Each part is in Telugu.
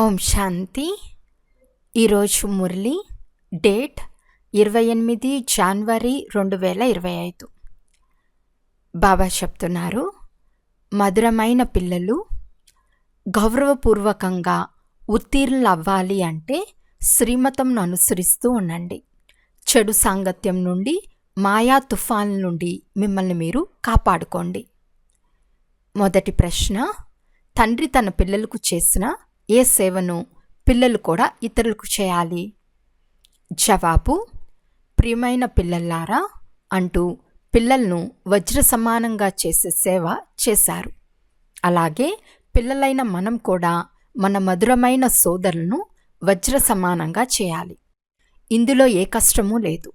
ఓం శాంతి. ఈరోజు మురళి డేట్ ఇరవై ఎనిమిది జాన్వరి రెండు వేల ఇరవై ఐదు. బాబా చెప్తున్నారు మధురమైన పిల్లలు గౌరవపూర్వకంగా ఉత్తీర్ణులు అవ్వాలి అంటే శ్రీమతంను అనుసరిస్తూ ఉండండి. చెడు సాంగత్యం నుండి మాయా తుఫాన్ నుండి మిమ్మల్ని మీరు కాపాడుకోండి. మొదటి ప్రశ్న తండ్రి తన పిల్లలకు చేసిన ఏ సేవను పిల్లలు కూడా ఇతరులకు చేయాలి? జవాబు ప్రియమైన పిల్లల్లారా అంటూ పిల్లలను వజ్ర సమానంగా చేసే సేవ చేశారు. అలాగే పిల్లలైన మనం కూడా మన మధురమైన సోదరులను వజ్ర సమానంగా చేయాలి. ఇందులో ఏ కష్టమూ లేదు.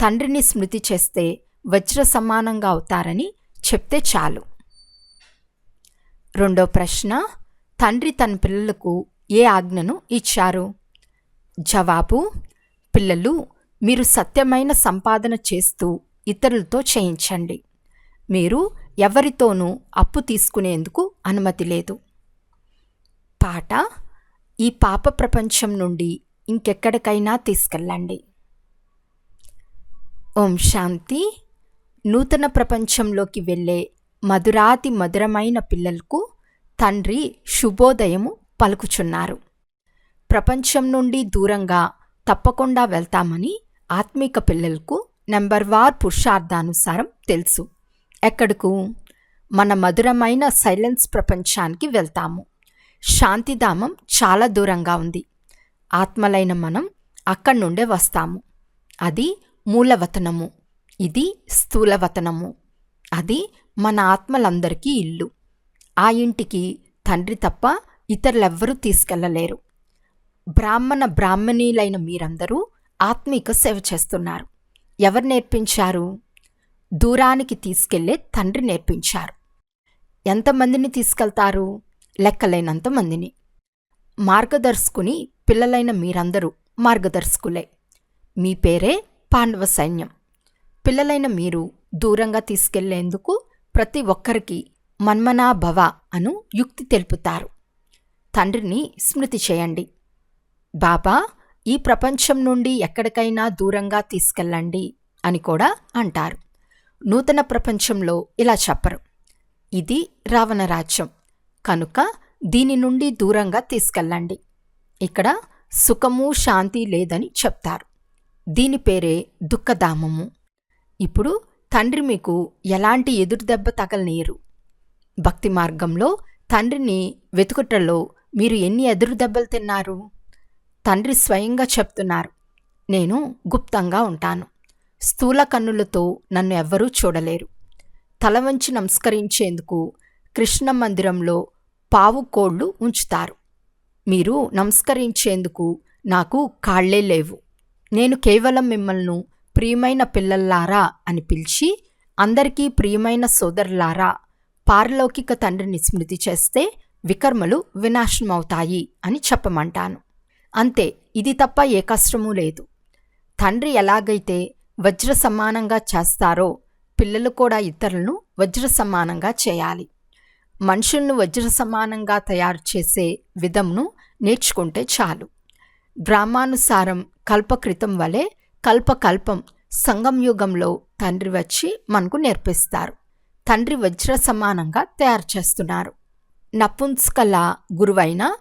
తండ్రిని స్మృతి చేస్తే వజ్ర సమానంగా అవుతారని చెప్తే చాలు. రెండో ప్రశ్న తండ్రి తన పిల్లలకు ఏ ఆజ్ఞను ఇచ్చారు? జవాబు పిల్లలు మీరు సత్యమైన సంపాదన చేస్తూ ఇతరులతో చేయించండి. మీరు ఎవరితోనూ అప్పు తీసుకునేందుకు అనుమతి లేదు. పాట ఈ పాప ప్రపంచం నుండి ఇంకెక్కడికైనా తీసుకెళ్ళండి. ఓం శాంతి. నూతన ప్రపంచంలోకి వెళ్ళే మధురాతి మధురమైన పిల్లలకు తండ్రి శుభోదయము పలుకుచున్నారు. ప్రపంచం నుండి దూరంగా తప్పకుండా వెళ్తామని ఆత్మీక పిల్లలకు నెంబర్ వార్ పురుషార్థానుసారం తెలుసు. ఎక్కడకు? మన మధురమైన సైలెన్స్ ప్రపంచానికి వెళ్తాము. శాంతిధామం చాలా దూరంగా ఉంది. ఆత్మలైన మనం అక్కడి నుండే వస్తాము. అది మూలవతనము. ఇది స్థూలవతనము. అది మన ఆత్మలందరికీ ఇల్లు. ఆ ఇంటికి తండ్రి తప్ప ఇతరులెవ్వరూ తీసుకెళ్ళలేరు బ్రాహ్మణ బ్రాహ్మణీలైన మీరందరూ ఆత్మీక సేవ చేస్తున్నారు. ఎవరు నేర్పించారు? దూరానికి తీసుకెళ్ళే తండ్రి నేర్పించారు. ఎంతమందిని తీసుకెళ్తారు? లెక్కలేనంత మందిని. మార్గదర్శకుని పిల్లలైన మీరందరూ మార్గదర్శకులే. మీ పేరే పాండవ సైన్యం. పిల్లలైన మీరు దూరంగా తీసుకెళ్ళేందుకు ప్రతి ఒక్కరికి మన్మనా భవ అను యుక్తి తెలుపుతారు. తండ్రిని స్మృతి చేయండి. బాబా ఈ ప్రపంచం నుండి ఎక్కడికైనా దూరంగా తీసుకెళ్ళండి అని కూడా అంటారు. నూతన ప్రపంచంలో ఇలా చెప్పరు. ఇది రావణ రాజ్యం. కనుక దీని నుండి దూరంగా తీసుకెళ్ళండి. ఇక్కడ సుఖము శాంతి లేదని చెప్తారు. దీని పేరే దుఃఖధామము. ఇప్పుడు తండ్రి మీకు ఎలాంటి ఎదురుదెబ్బ తగలనీయరు. భక్తి మార్గంలో తండ్రిని వెతుకుటలో మీరు ఎన్ని ఎదురు దెబ్బలు తిన్నారు? తండ్రి స్వయంగా చెప్తున్నారు నేను గుప్తంగా ఉంటాను. స్థూల కన్నులతో నన్ను ఎవ్వరూ చూడలేరు. తల వంచి నమస్కరించేందుకు కృష్ణ మందిరంలో పావు కోళ్ళు ఉంచుతారు. మీరు నమస్కరించేందుకు నాకు కాళ్ళే లేవు. నేను కేవలం మిమ్మల్ని ప్రియమైన పిల్లల్లారా అని పిలిచి అందరికీ ప్రియమైన సోదరులారా పారలౌకిక తండ్రిని స్మృతి చేస్తే వికర్మలు వినాశనమవుతాయి అని చెప్పమంటాను. అంతే ఇది తప్ప ఏ కష్టమూ లేదు. తండ్రి ఎలాగైతే వజ్ర సమానంగా చేస్తారో పిల్లలు కూడా ఇతరులను వజ్ర సమానంగా చేయాలి. మనుషులను వజ్ర సమానంగా తయారు చేసే విధంను నేర్చుకుంటే చాలు. గ్రామానుసారం కల్పకృతం వలె కల్పకల్పం సంగం యుగంలో తండ్రి వచ్చి మనకు నేర్పిస్తారు. తండ్రి వజ్ర సమానంగా తయారు చేస్తున్నారు. నపుంస్కల గురువైన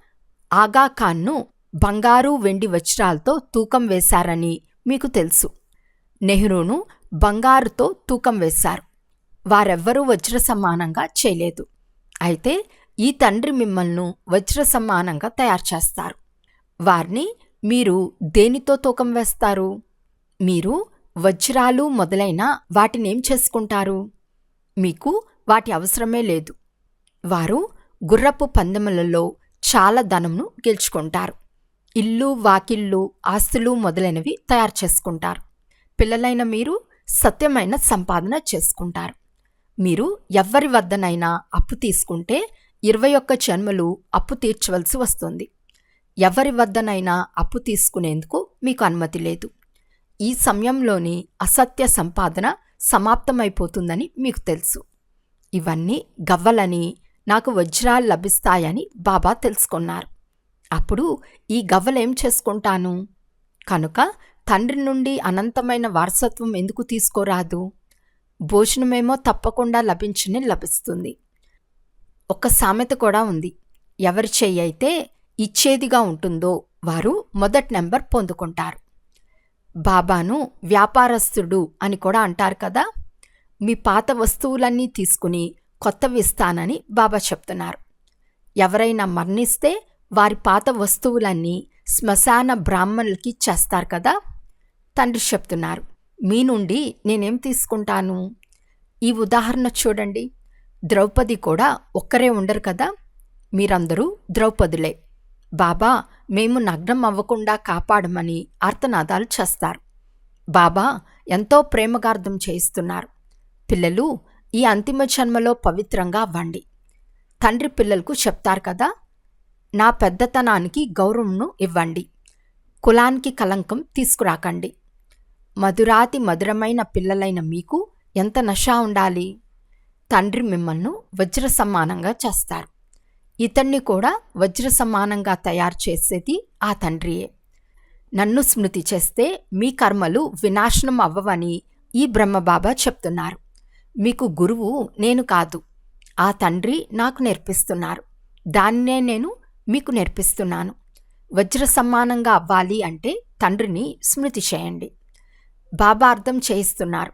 ఆగాఖాన్ను బంగారు వెండి వజ్రాలతో తూకం వేశారని మీకు తెలుసు. నెహ్రూను బంగారుతో తూకం వేశారు. వారెవ్వరూ వజ్ర సమానంగా చేయలేదు. అయితే ఈ తండ్రి మిమ్మల్ని వజ్ర సమానంగా తయారు చేస్తారు. వారిని మీరు దేనితో తూకం వేస్తారు? మీరు వజ్రాలు మొదలైన వాటినేం చేసుకుంటారు? మీకు వాటి అవసరమే లేదు. వారు గుర్రపు పందెములలో చాలా ధనంను గెలుచుకుంటారు. ఇల్లు వాకిళ్ళు ఆస్తులు మొదలైనవి తయారు చేసుకుంటారు. పిల్లలైన మీరు సత్యమైన సంపాదన చేసుకుంటారు. మీరు ఎవ్వరి వద్దనైనా అప్పు తీసుకుంటే ఇరవై ఒక్క జన్మలు అప్పు తీర్చవలసి వస్తుంది. ఎవరి వద్దనైనా అప్పు తీసుకునేందుకు మీకు అనుమతి లేదు. ఈ సమయంలోని అసత్య సంపాదన సమాప్తమైపోతుందని మీకు తెలుసు. ఇవన్నీ గవ్వలని నాకు వజ్రాలు లభిస్తాయని బాబా తెలుసుకున్నారు. అప్పుడు ఈ గవ్వలేం చేసుకుంటాను? కనుక తండ్రి నుండి అనంతమైన వారసత్వం ఎందుకు తీసుకోరాదు? భోజనమేమో తప్పకుండా లభించని లభిస్తుంది. ఒక సామెత కూడా ఉంది. ఎవరి చెయ్యి అయితే ఇచ్చేదిగా ఉంటుందో వారు మొదటి నెంబర్ పొందుకుంటారు. బాబాను వ్యాపారస్తుడు అని కూడా అంటారు కదా. మీ పాత వస్తువులన్నీ తీసుకుని కొత్తవి ఇస్తానని బాబా చెప్తున్నారు. ఎవరైనా మరణిస్తే వారి పాత వస్తువులన్నీ శ్మశాన బ్రాహ్మణులకి చేస్తారు కదా. తండ్రి చెప్తున్నారు మీ నుండి నేనేం తీసుకుంటాను? ఈ ఉదాహరణ చూడండి. ద్రౌపది కూడా ఒక్కరే ఉండరు కదా. మీరందరూ ద్రౌపదులే. బాబా మేము నగ్నం అవ్వకుండా కాపాడమని ఆర్తనాదాలు చేస్తారు. బాబా ఎంతో ప్రేమగార్థం చేయిస్తున్నారు. పిల్లలు ఈ అంతిమ జన్మలో పవిత్రంగా అవ్వండి. తండ్రి పిల్లలకు చెప్తారు కదా నా పెద్దతనానికి గౌరవంను ఇవ్వండి. కులానికి కలంకం తీసుకురాకండి. మధురాతి మధురమైన పిల్లలైన మీకు ఎంత నష ఉండాలి? తండ్రి మిమ్మల్ని వజ్ర సమానంగా చేస్తారు. ఇతన్ని కూడా వజ్ర సమానంగా తయారు చేసేది ఆ తండ్రియే. నన్ను స్మృతి చేస్తే మీ కర్మలు వినాశనం అవ్వవని ఈ బ్రహ్మబాబా చెప్తున్నారు. మీకు గురువు నేను కాదు. ఆ తండ్రి నాకు నేర్పిస్తున్నారు. దాన్నే నేను మీకు నేర్పిస్తున్నాను. వజ్ర సమానంగా అవ్వాలి అంటే తండ్రిని స్మృతి చేయండి. బాబా అర్థం చేయిస్తున్నారు.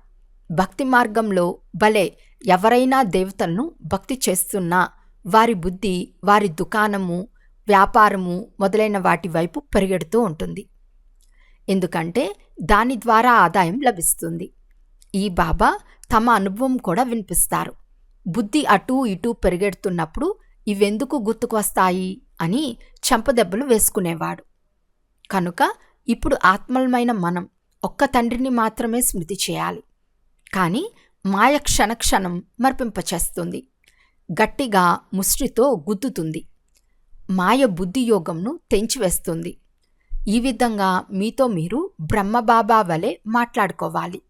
భక్తి మార్గంలో భలే ఎవరైనా దేవతలను భక్తి చేస్తున్నా వారి బుద్ధి వారి దుకాణము వ్యాపారము మొదలైన వాటి వైపు పరిగెడుతూ ఉంటుంది. ఎందుకంటే దాని ద్వారా ఆదాయం లభిస్తుంది. ఈ బాబా తమ అనుభవం కూడా వినిపిస్తారు. బుద్ధి అటూ ఇటూ పెరిగెడుతున్నప్పుడు ఇవెందుకు గుర్తుకు వస్తాయి అని చెంపదెబ్బలు వేసుకునేవాడు. కనుక ఇప్పుడు ఆత్మలమైన మనం ఒక్క తండ్రిని మాత్రమే స్మృతి చేయాలి. కానీ మాయ క్షణక్షణం మర్పింపచేస్తుంది. గట్టిగా ముష్టితో గుద్దుతుంది. మాయ బుద్ధియోగంను తెంచివేస్తుంది. ఈ విధంగా మీతో మీరు బ్రహ్మబాబా వలె మాట్లాడుకోవాలి.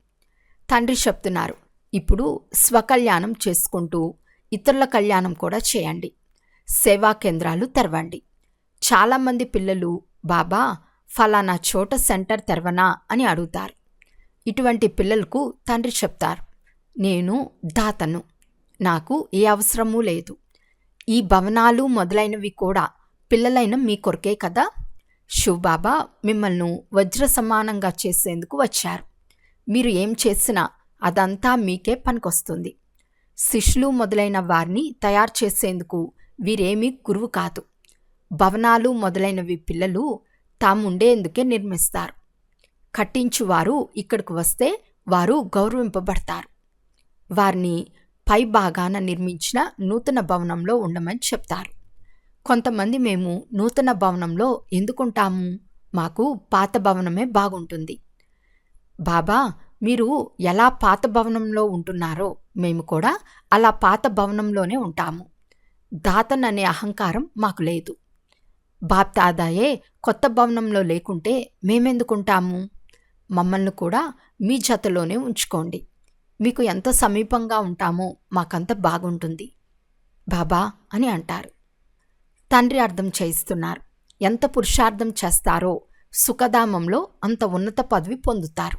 తండ్రి చెప్తున్నారు ఇప్పుడు స్వకల్యాణం చేసుకుంటూ ఇతరుల కళ్యాణం కూడా చేయండి. సేవా కేంద్రాలు తెరవండి. చాలామంది పిల్లలు బాబా ఫలానా చోట సెంటర్ తెరవనా? అని అడుగుతారు. ఇటువంటి పిల్లలకు తండ్రి చెప్తారు నేను దాతను. నాకు ఏ అవసరమూ లేదు. ఈ భవనాలు మొదలైనవి కూడా పిల్లలైన మీ కొరకే కదా? శివబాబా మిమ్మల్ని వజ్ర సమానంగా చేసేందుకు వచ్చారు. మీరు ఏం చేసినా అదంతా మీకే పనికొస్తుంది. శిష్యులు మొదలైన వారిని తయారు చేసేందుకు వీరేమీ గురువు కాదు. భవనాలు మొదలైనవి పిల్లలు తాముండేందుకే నిర్మిస్తారు. కట్టించువారు ఇక్కడికి వస్తే వారు గౌరవింపబడతారు. వారిని పై భాగాన నిర్మించిన నూతన భవనంలో ఉండమని చెప్తారు. కొంతమంది మేము నూతన భవనంలో ఎందుకుంటాము? మాకు పాత భవనమే బాగుంటుంది. బాబా మీరు ఎలా పాత భవనంలో ఉంటున్నారో మేము కూడా అలా పాత భవనంలోనే ఉంటాము. దాతన్ అనే అహంకారం మాకు లేదు. బాప్తాదాయే కొత్త భవనంలో లేకుంటే మేమెందుకుంటాము? మమ్మల్ని కూడా మీ జతలోనే ఉంచుకోండి. మీకు ఎంత సమీపంగా ఉంటామో మాకంత బాగుంటుంది. బాబా అని అంటారు. తండ్రి అర్థం చేయిస్తున్నారు. ఎంత పురుషార్థం చేస్తారో సుఖధామంలో అంత ఉన్నత పదవి పొందుతారు.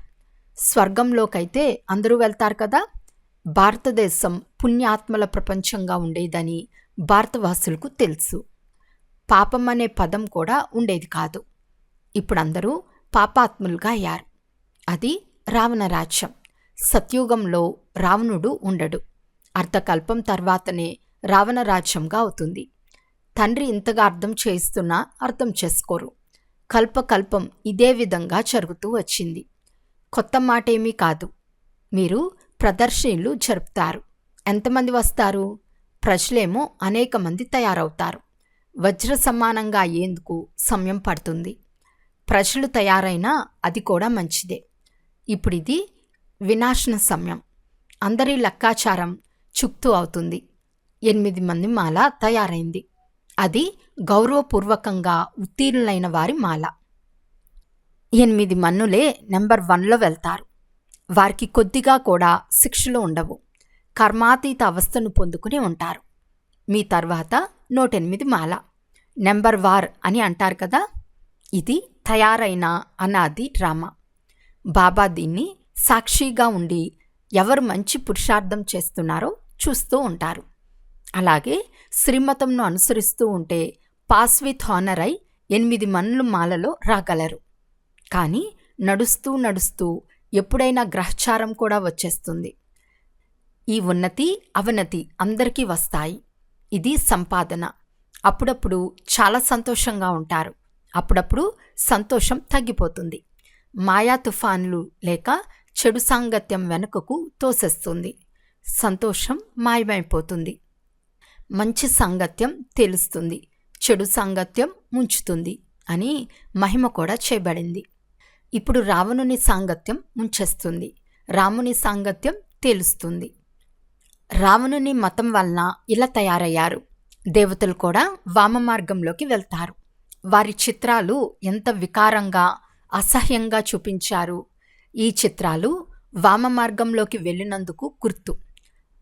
స్వర్గంలోకైతే అందరూ వెళ్తారు కదా? భారతదేశం పుణ్యాత్మల ప్రపంచంగా ఉండేదని భారతవాసులకు తెలుసు. పాపం అనే పదం కూడా ఉండేది కాదు. ఇప్పుడు అందరూ పాపాత్ములుగా అయ్యారు. అది రావణ రాజ్యం. సత్యుగంలో రావణుడు ఉండడు. అర్ధకల్పం తర్వాతనే రావణ రాజ్యంగా అవుతుంది. తండ్రి ఇంతగా అర్థం చేయిస్తున్నా అర్థం చేసుకోరు. కల్పకల్పం ఇదే విధంగా జరుగుతూ వచ్చింది. కొత్త మాట ఏమీ కాదు. మీరు ప్రదర్శనలు జరుపుతారు. ఎంతమంది వస్తారు? ప్రజలేమో అనేక మంది తయారవుతారు. వజ్ర సమానంగా అయ్యేందుకు సమయం పడుతుంది. ప్రజలు తయారైనా అది కూడా మంచిదే. ఇప్పుడు ఇది వినాశన సమయం. అందరి లెక్కాచారం చుక్తు అవుతుంది. ఎనిమిది మంది మాల తయారైంది. అది గౌరవపూర్వకంగా ఉత్తీర్ణులైన వారి మాల. ఎనిమిది మన్నులే నెంబర్ వన్లో వెళ్తారు. వారికి కొద్దిగా కూడా శిక్షలు ఉండవు. కర్మాతీత అవస్థను పొందుకుని ఉంటారు. మీ తర్వాత నూటెనిమిది మాల. నెంబర్ వార్ అని అంటారు కదా? ఇది తయారైన అనాది డ్రామా. బాబా దీన్ని సాక్షిగా ఉండి ఎవరు మంచి పురుషార్థం చేస్తున్నారో చూస్తూ ఉంటారు. అలాగే శ్రీమతంను అనుసరిస్తూ ఉంటే పాస్ విత్ హానర్ అయి ఎనిమిది మన్లు మాలలో రాగలరు. కానీ నడుస్తూ నడుస్తూ ఎప్పుడైనా గ్రహచారం కూడా వచ్చేస్తుంది. ఈ ఉన్నతి అవనతి అందరికీ వస్తాయి. ఇది సంపాదన. అప్పుడప్పుడు చాలా సంతోషంగా ఉంటారు. అప్పుడప్పుడు సంతోషం తగ్గిపోతుంది. మాయా తుఫాన్లు లేక చెడు సాంగత్యం వెనుకకు తోసేస్తుంది. సంతోషం మాయమైపోతుంది. మంచి సాంగత్యం తెలుస్తుంది. చెడు సాంగత్యం ముంచుతుంది అని మహిమ కూడా చేయబడింది. ఇప్పుడు రావణుని సాంగత్యం ముంచేస్తుంది. రాముని సాంగత్యం తెలుస్తుంది. రావణుని మతం వలన ఇలా తయారయ్యారు. దేవతలు కూడా వామ మార్గంలోకి వెళ్తారు. వారి చిత్రాలు ఎంత వికారంగా అసహ్యంగా చూపించారు. ఈ చిత్రాలు వామ మార్గంలోకి వెళ్ళినందుకు గుర్తు.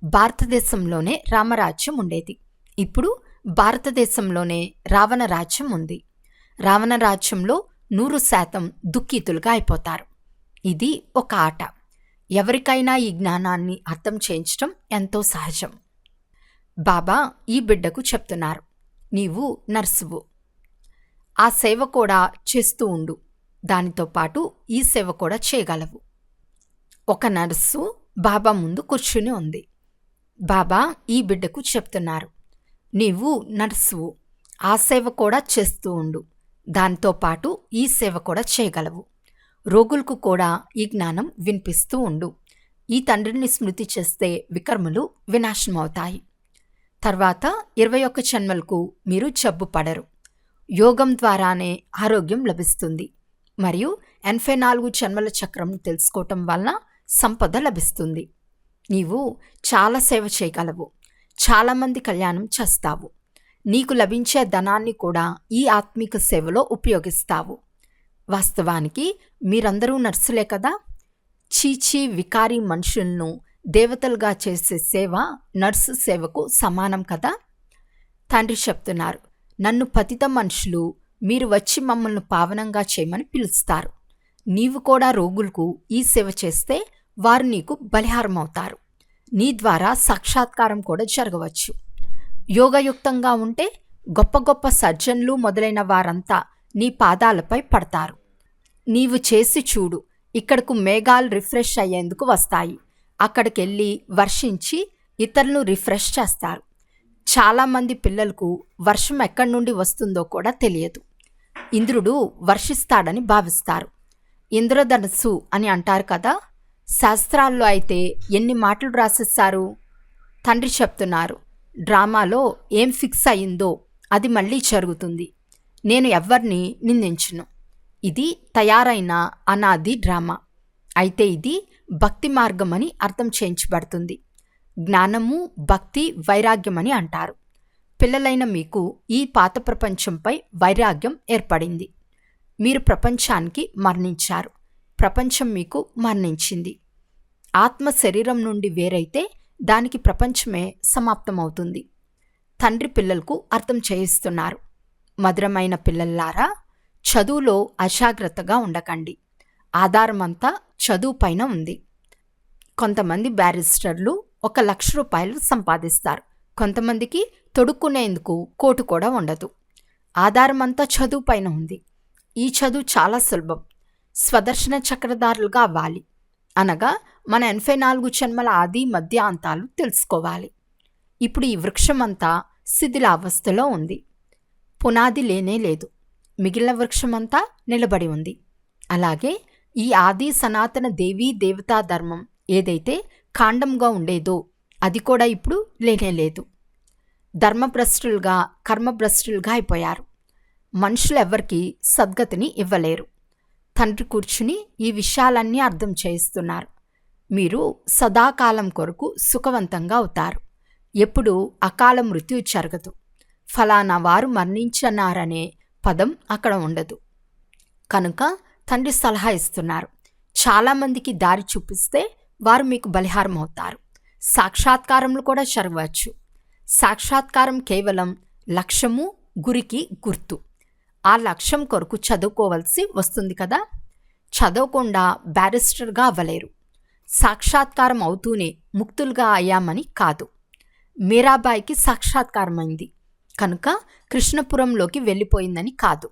భారతదేశంలోనే రామరాజ్యం ఉండేది. ఇప్పుడు భారతదేశంలోనే రావణ రాజ్యం ఉంది. రావణ రాజ్యంలో నూరు శాతం దుఃఖితులుగా అయిపోతారు. ఇది ఒక ఆట. ఎవరికైనా ఈ జ్ఞానాన్ని అర్థం చేయించడం ఎంతో సహజం. బాబా ఈ బిడ్డకు చెప్తున్నారు నీవు నర్సువు. ఆ సేవ కూడా చేస్తూ ఉండు. దానితో పాటు ఈ సేవ కూడా చేయగలవు. ఒక నర్సు బాబా ముందు కూర్చుని ఉంది. బాబా ఈ బిడ్డకు చెప్తున్నారు నీవు నర్సువు ఆ సేవ కూడా చేస్తూ ఉండు. దాంతో పాటు ఈ సేవ కూడా చేయగలవు. రోగులకు కూడా ఈ జ్ఞానం వినిపిస్తూ ఉండు. ఈ తండ్రిని స్మృతి చేస్తే వికర్మలు వినాశనమవుతాయి. తర్వాత ఇరవై ఒక్క జన్మలకు మీరు జబ్బు పడరు. యోగం ద్వారానే ఆరోగ్యం లభిస్తుంది. మరియు ఎనభై నాలుగు జన్మల చక్రం తెలుసుకోవటం వలన సంపద లభిస్తుంది. నీవు చాలా సేవ చేయగలవు. చాలామంది కళ్యాణం చేస్తావు. నీకు లభించే ధనాన్ని కూడా ఈ ఆత్మిక సేవలో ఉపయోగిస్తావు. వాస్తవానికి మీరందరూ నర్సులే కదా? చీచీ వికారి మనుషులను దేవతలుగా చేసే సేవ నర్సు సేవకు సమానం కదా? తండ్రి చెప్తున్నారు నన్ను పతిత మనుషులు మీరు వచ్చి మమ్మల్ని పావనంగా చేయమని పిలుస్తారు. నీవు కూడా రోగులకు ఈ సేవ చేస్తే వారు నీకు బలిహారం అవుతారు నీ ద్వారా సాక్షాత్కారం కూడా జరగవచ్చు. యోగయుక్తంగా ఉంటే గొప్ప గొప్ప సర్జన్లు మొదలైన వారంతా నీ పాదాలపై పడతారు. నీవు చేసి చూడు ఇక్కడకు మేఘాలు రిఫ్రెష్ అయ్యేందుకు వస్తాయి. అక్కడికెళ్ళి వర్షించి ఇతరులను రిఫ్రెష్ చేస్తారు. చాలామంది పిల్లలకు వర్షం ఎక్కడి నుండి వస్తుందో కూడా తెలియదు. ఇంద్రుడు వర్షిస్తాడని భావిస్తారు. ఇంద్రధనస్సు అని అంటారు కదా? శాస్త్రాల్లో అయితే ఎన్ని మాటలు రాసిస్తారు? తండ్రి చెప్తున్నారు డ్రామాలో ఏం ఫిక్స్ అయిందో అది మళ్ళీ జరుగుతుంది. నేను ఎవ్వరిని నిందించును. ఇది తయారైన అనాది డ్రామా. అయితే ఇది భక్తి మార్గం అని అర్థం చేయించబడుతుంది. జ్ఞానము భక్తి వైరాగ్యం అని అంటారు. పిల్లలైన మీకు ఈ పాత ప్రపంచంపై వైరాగ్యం ఏర్పడింది. మీరు ప్రపంచానికి మరణించారు. ప్రపంచం మీకు మరణించింది. ఆత్మ శరీరం నుండి వేరైతే దానికి ప్రపంచమే సమాప్తమవుతుంది. తండ్రి పిల్లలకు అర్థం చేయిస్తున్నారు. మధురమైన పిల్లల్లారా చదువులో అజాగ్రత్తగా ఉండకండి. ఆధారమంతా చదువు పైన ఉంది. కొంతమంది బ్యారిస్టర్లు ఒక లక్ష రూపాయలు సంపాదిస్తారు. కొంతమందికి తొడుక్కునేందుకు కోటు కూడా ఉండదు. ఆధారమంతా చదువు పైన ఉంది. ఈ చదువు చాలా సులభం. స్వదర్శన చక్రధారులుగా అవ్వాలి. అనగా మన ఎనభై నాలుగు జన్మల ఆది మధ్య అంతాలు తెలుసుకోవాలి. ఇప్పుడు ఈ వృక్షం అంతా శిథిలావస్థలో ఉంది. పునాది లేనే లేదు. మిగిలిన వృక్షమంతా నిలబడి ఉంది. అలాగే ఈ ఆది సనాతన దేవీ దేవతా ధర్మం ఏదైతే కాండంగా ఉండేదో అది కూడా ఇప్పుడు లేనే లేదు. ధర్మభ్రష్టులుగా కర్మభ్రష్టులుగా అయిపోయారు. మనుషులు సద్గతిని ఇవ్వలేరు. తండ్రి కూర్చుని ఈ విషయాలన్నీ అర్థం చేయిస్తున్నారు. మీరు సదాకాలం కొరకు సుఖవంతంగా అవుతారు. ఎప్పుడు అకాల మృత్యు జరగదు. ఫలానా వారు మరణించన్నారనే పదం అక్కడ ఉండదు. కనుక తండ్రి సలహా ఇస్తున్నారు. చాలామందికి దారి చూపిస్తే వారు మీకు బలిహారం అవుతారు సాక్షాత్కారములు కూడా జరగవచ్చు సాక్షాత్కారం కేవలం లక్ష్యము గురికి గుర్తు. ఆ లక్ష్యం కొరకు చదువుకోవాల్సి వస్తుంది కదా? చదవకుండా బ్యారిస్టర్గా అవ్వలేరు. సాక్షాత్కారం అవుతూనే ముక్తులుగా అయ్యామని కాదు. మీరాబాయికి సాక్షాత్కారమైంది. కనుక కృష్ణపురంలోకి వెళ్ళిపోయిందని కాదు.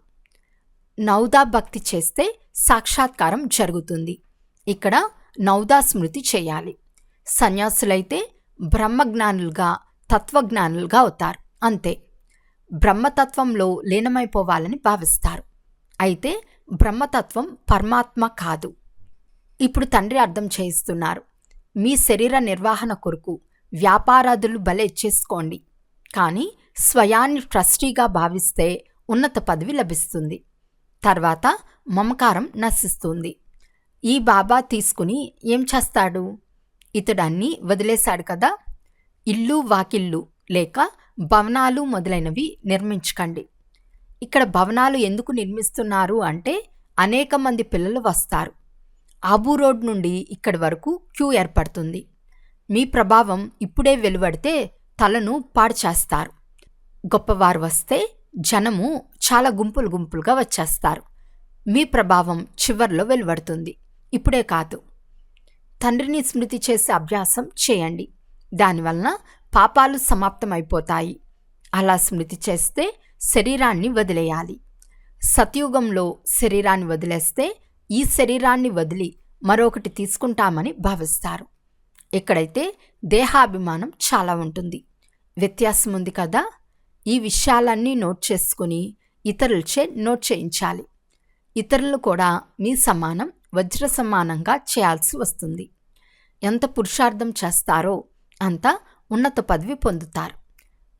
నౌదా భక్తి చేస్తే సాక్షాత్కారం జరుగుతుంది. ఇక్కడ నౌదా స్మృతి చేయాలి. సన్యాసులైతే బ్రహ్మజ్ఞానులుగా తత్వజ్ఞానులుగా అవుతారు. అంతే. బ్రహ్మతత్వంలో లీనమైపోవాలని భావిస్తారు. అయితే బ్రహ్మతత్వం పరమాత్మ కాదు. ఇప్పుడు తండ్రి అర్థం చేయిస్తున్నారు. మీ శరీర నిర్వహణ కొరకు వ్యాపారాదులు బలే చేసుకోండి కానీ స్వయాన్ని ట్రస్టీగా భావిస్తే ఉన్నత పదవి లభిస్తుంది. తర్వాత మమకారం నశిస్తుంది. ఈ బాబా తీసుకుని ఏం చేస్తాడు? ఇతడు అన్నీ వదిలేశాడు కదా. ఇల్లు వాకిళ్ళు లేక భవనాలు మొదలైనవి నిర్మించకండి. ఇక్కడ భవనాలు ఎందుకు నిర్మిస్తున్నారు అంటే అనేక మంది పిల్లలు వస్తారు. ఆబూ రోడ్ నుండి ఇక్కడి వరకు క్యూ ఏర్పడుతుంది. మీ ప్రభావం ఇప్పుడే వెలువడితే తలను పాడు చేస్తారు. గొప్పవారు వస్తే జనము చాలా గుంపులు గుంపులుగా వచ్చేస్తారు. మీ ప్రభావం చివర్లో వెలువడుతుంది. ఇప్పుడే కాదు. తండ్రిని స్మృతి చేసే అభ్యాసం చేయండి. దానివలన పాపాలు సమాప్తమైపోతాయి. అలా స్మృతి చేస్తే శరీరాన్ని వదిలేయాలి. సతయుగంలో శరీరాన్ని వదిలేస్తే ఈ శరీరాన్ని వదిలి మరొకటి తీసుకుంటామని భావిస్తారు. ఇక్కడైతే దేహాభిమానం చాలా ఉంటుంది. వ్యత్యాసం ఉంది కదా? ఈ విషయాలన్నీ నోట్ చేసుకుని ఇతరులచే నోట్ చేయించాలి. ఇతరులు కూడా మీ సమానం వజ్ర సమానంగా చేయాల్సి వస్తుంది. ఎంత పురుషార్థం చేస్తారో అంత ఉన్నత పదవి పొందుతారు.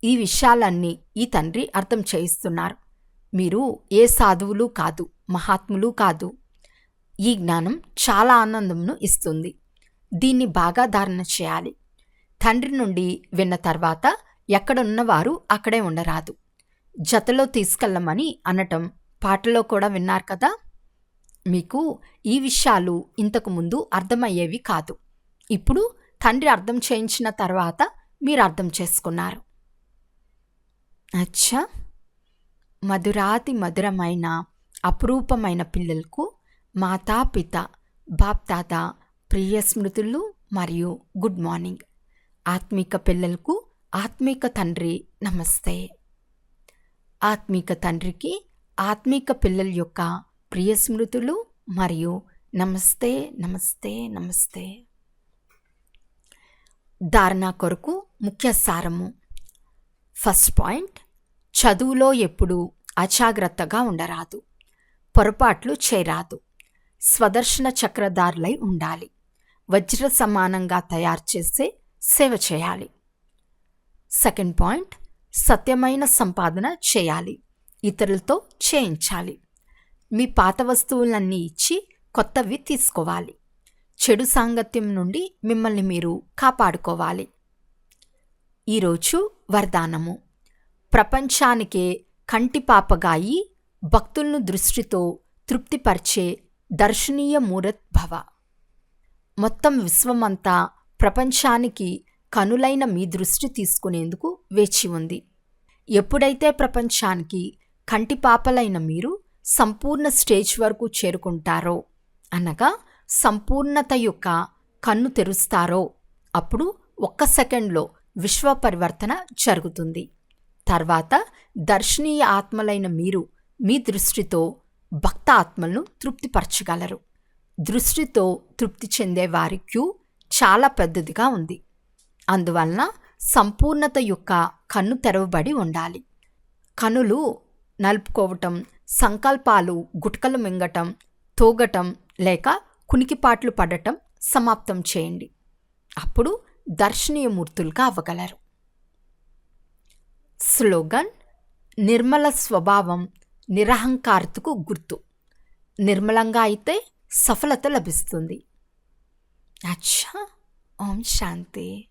ఈ విషయాలన్నీ ఈ తండ్రి అర్థం చేయిస్తున్నారు. మీరు ఏ సాధువులు కాదు మహాత్ములు కాదు. ఈ జ్ఞానం చాలా ఆనందంను ఇస్తుంది. దీన్ని బాగా ధారణ చేయాలి. తండ్రి నుండి విన్న తర్వాత ఎక్కడున్నవారు అక్కడే ఉండరాదు. జతలో తీసుకెళ్ళమని అనటం పాటలో కూడా విన్నారు కదా? మీకు ఈ విషయాలు ఇంతకు ముందు అర్థమయ్యేవి కాదు. ఇప్పుడు తండ్రి అర్థం చేయించిన తర్వాత మీరు అర్థం చేసుకున్నారు. అచ్చా! మధురాతి మధురమైన అపురూపమైన పిల్లలకు మాతాపిత బాప్తాత ప్రియ స్మృతులు మరియు గుడ్ మార్నింగ్. ఆత్మిక పిల్లలకు ఆత్మిక తండ్రి నమస్తే. ఆత్మిక తండ్రికి ఆత్మిక పిల్లల యొక్క ప్రియ స్మృతులు మరియు నమస్తే నమస్తే నమస్తే. ధారణ కొరకు ముఖ్య సారము. ఫస్ట్ పాయింట్ చదువులో ఎప్పుడూ అజాగ్రత్తగా ఉండరాదు. పొరపాట్లు చేరాదు స్వదర్శన చక్రధారులై ఉండాలి. వజ్ర సమానంగా తయారు చేసే సేవ చేయాలి. సెకండ్ పాయింట్ సత్యమైన సంపాదన చేయాలి. ఇతరులతో చేయించాలి. మీ పాత వస్తువులన్నీ ఇచ్చి కొత్తవి తీసుకోవాలి. చెడు సాంగత్యం నుండి మిమ్మల్ని మీరు కాపాడుకోవాలి. ఈరోజు వరదానము. ప్రపంచానికే కంటిపాపగాయి భక్తులను దృష్టితో తృప్తిపరిచే దర్శనీయ మూరత్ భవ మొత్తం విశ్వమంతా ప్రపంచానికి కనులైన మీ దృష్టి తీసుకునేందుకు వేచి ఉంది. ఎప్పుడైతే ప్రపంచానికి కంటిపాపలైన మీరు సంపూర్ణ స్టేజ్ వరకు చేరుకుంటారో. అనగా సంపూర్ణత యొక్క కన్ను తెరుస్తారో. అప్పుడు ఒక్క సెకండ్లో విశ్వ పరివర్తన జరుగుతుంది. తర్వాత దర్శనీయ ఆత్మలైన మీరు మీ దృష్టితో భక్త ఆత్మలను తృప్తిపరచగలరు. దృష్టితో తృప్తి చెందే వారి క్యూ చాలా పెద్దదిగా ఉంది. అందువలన సంపూర్ణత యొక్క కన్ను తెరవబడి ఉండాలి. కనులు నలుపుకోవటం సంకల్పాలు గుట్కలు మింగటం తోగటం లేక కునికిపాట్లు పడటం సమాప్తం చేయండి. అప్పుడు దర్శనీయమూర్తులుగా అవ్వగలరు. స్లోగన్ నిర్మల స్వభావం నిరహంకారతకు గుర్తు. నిర్మలంగా అయితే సఫలత లభిస్తుంది. అచ్చా! ఓం శాంతి.